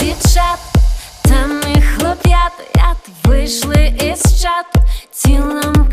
дівчат, та ми хлоп'ят, вийшли із чату цілом.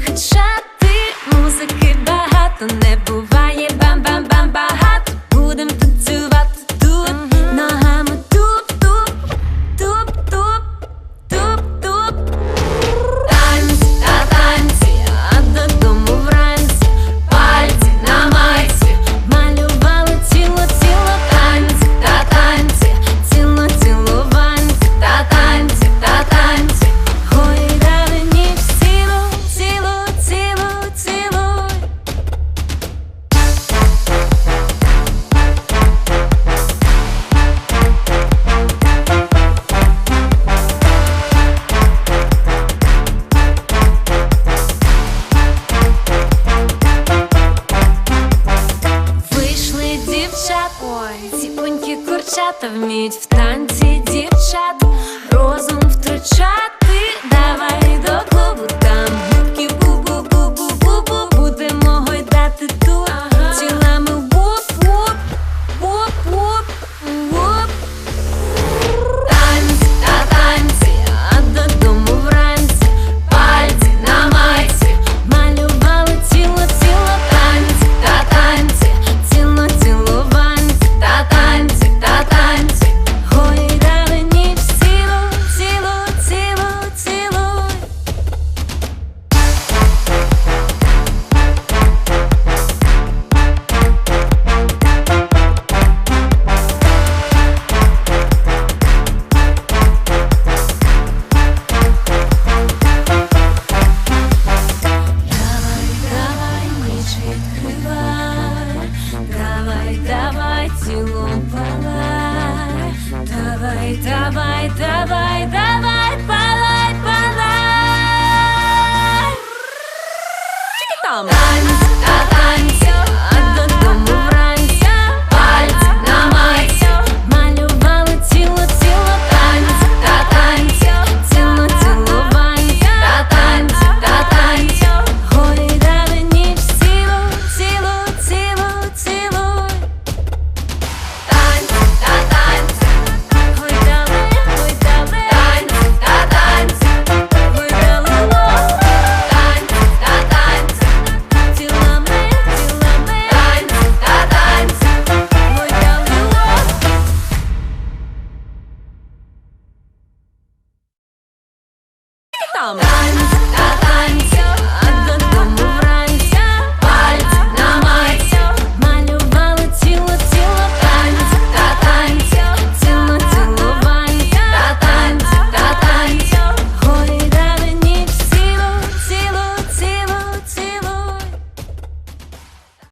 Ой, ціпонькі курчата вміють в танці дівчат, розум втручат. миловала, давай, давай, давай, давай, палай, палай. Чики там. come.